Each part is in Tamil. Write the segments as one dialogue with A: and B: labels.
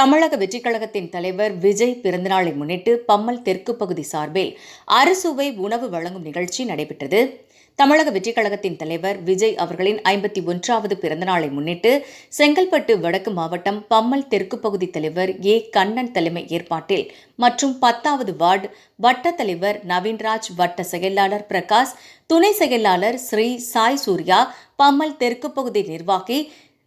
A: தமிழக வெற்றிக் கழகத்தின் தலைவர் விஜய் பிறந்தநாளை முன்னிட்டு பம்மல் தெற்கு பகுதி சார்பில் அரசுவை உணவு வழங்கும் நிகழ்ச்சி நடைபெற்றது. தமிழக வெற்றிக் கழகத்தின் தலைவர் விஜய் அவர்களின் ஐம்பத்தி ஒன்றாவது பிறந்தநாளை முன்னிட்டு செங்கல்பட்டு வடக்கு மாவட்டம் பம்மல் தெற்கு பகுதி தலைவர் ஏ. கண்ணன் தலைமை ஏற்பாட்டில் மற்றும் பத்தாவது வார்டு வட்ட தலைவர் நவீன்ராஜ் வட்ட செயலாளர் பிரகாஷ் துணை செயலாளர் ஸ்ரீ சாய் சூர்யா பம்மல் தெற்கு பகுதி நிர்வாகி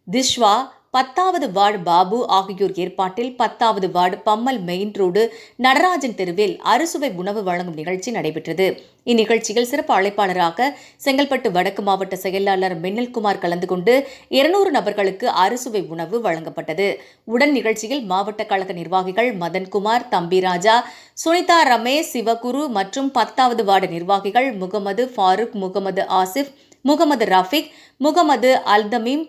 A: திஷ்வா பத்தாவது வார்டு பாபு ஆகியோர் ஏற்பாட்டில் பத்தாவது ward Pammal main road Natarajan தெருவில் அறுசுவை உணவு வழங்கும் நிகழ்ச்சி நடைபெற்றது. இந்நிகழ்ச்சியில் சிறப்பு அழைப்பாளராக செங்கல்பட்டு வடக்கு மாவட்ட செயலாளர் மின்னல்குமார் கலந்து கொண்டு இருநூறு நபர்களுக்கு அறுசுவை உணவு வழங்கப்பட்டது. உடன் நிகழ்ச்சியில் மாவட்ட கழக நிர்வாகிகள் மதன்குமார் தம்பிராஜா சுனிதா ரமேஷ் சிவகுரு மற்றும் பத்தாவது வார்டு நிர்வாகிகள் முகமது ஃபாரூக் முகமது ஆசிப் முகமது ரஃபிக் முகமது அல்தமீம்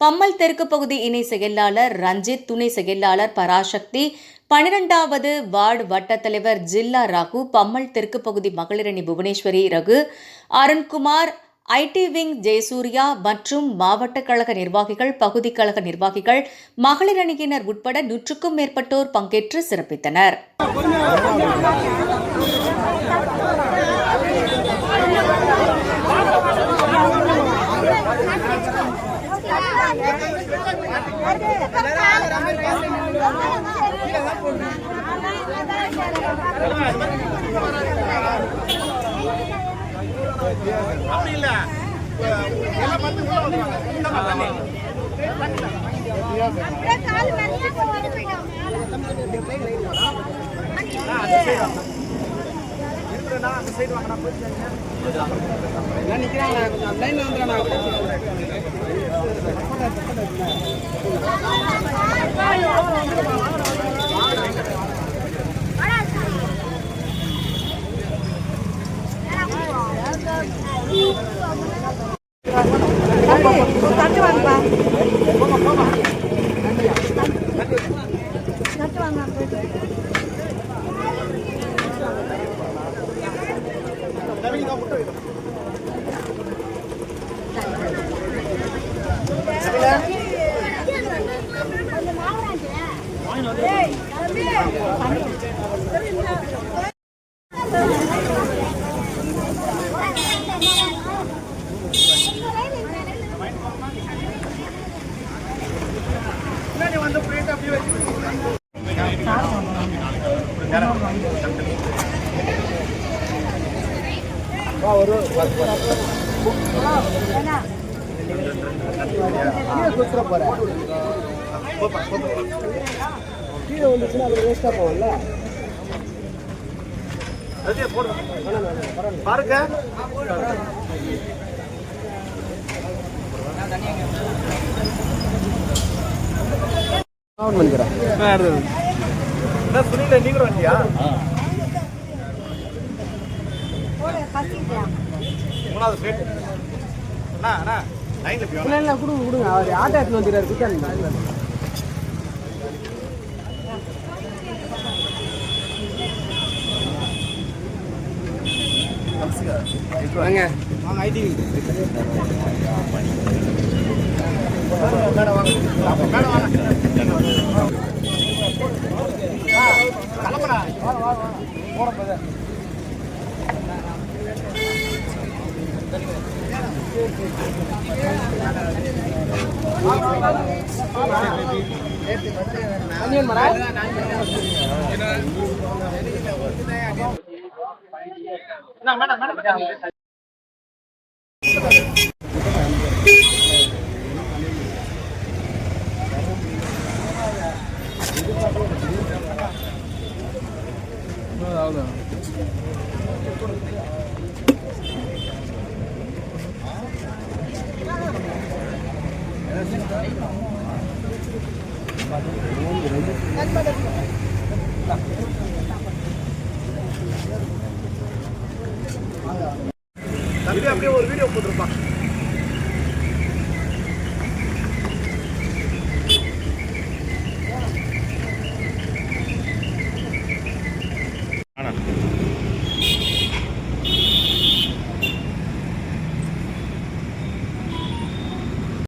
A: பம்மல் தெற்கு பகுதி இணை செயலாளர் ரஞ்சித் துணை செயலாளர் பராசக்தி பனிரெண்டாவது வார்டு வட்டத் தலைவர் ஜில்லா ராகு பம்மல் தெற்கு பகுதி மகளிரணி புவனேஸ்வரி ரகு அருண்குமார் ஐடி விங் ஜெயசூர்யா மற்றும் மாவட்ட கழக நிர்வாகிகள் பகுதி கழக நிர்வாகிகள் மகளிர் அணியினர் உட்பட நூற்றுக்கும் மேற்பட்டோர் பங்கேற்று சிறப்பித்தனர்.
B: அப்படி இல்ல எல்லாம் வந்து உள்ள இருக்கிறேன்னா அந்த சைடு வாங்க நான் போயிட்டு
C: நான்
D: số 8 cho bạn
B: quà Đặt cho bạn làm thôi Hey, come here.
C: கீழே வந்துச்சுன்னா அது வேஸ்டா போகும்ல
B: பாருங்க
C: அவன்
B: சுனில நீங்க வண்டியா? மூணாவது பிளேட் அண்ணா அண்ணா லைன்ல
C: கொடுங்க கொடுங்க. அவர் ஆட்டோ எடுத்துன்னு வந்துடுறாரு குத்தாங்க வாங்க. வாங்க ஐடி.
B: மேடம் வாங்க. மேடம் வாங்க. மேடம் மேடம் அப்படியே ஒரு வீடியோ போட்டிருப்பான்.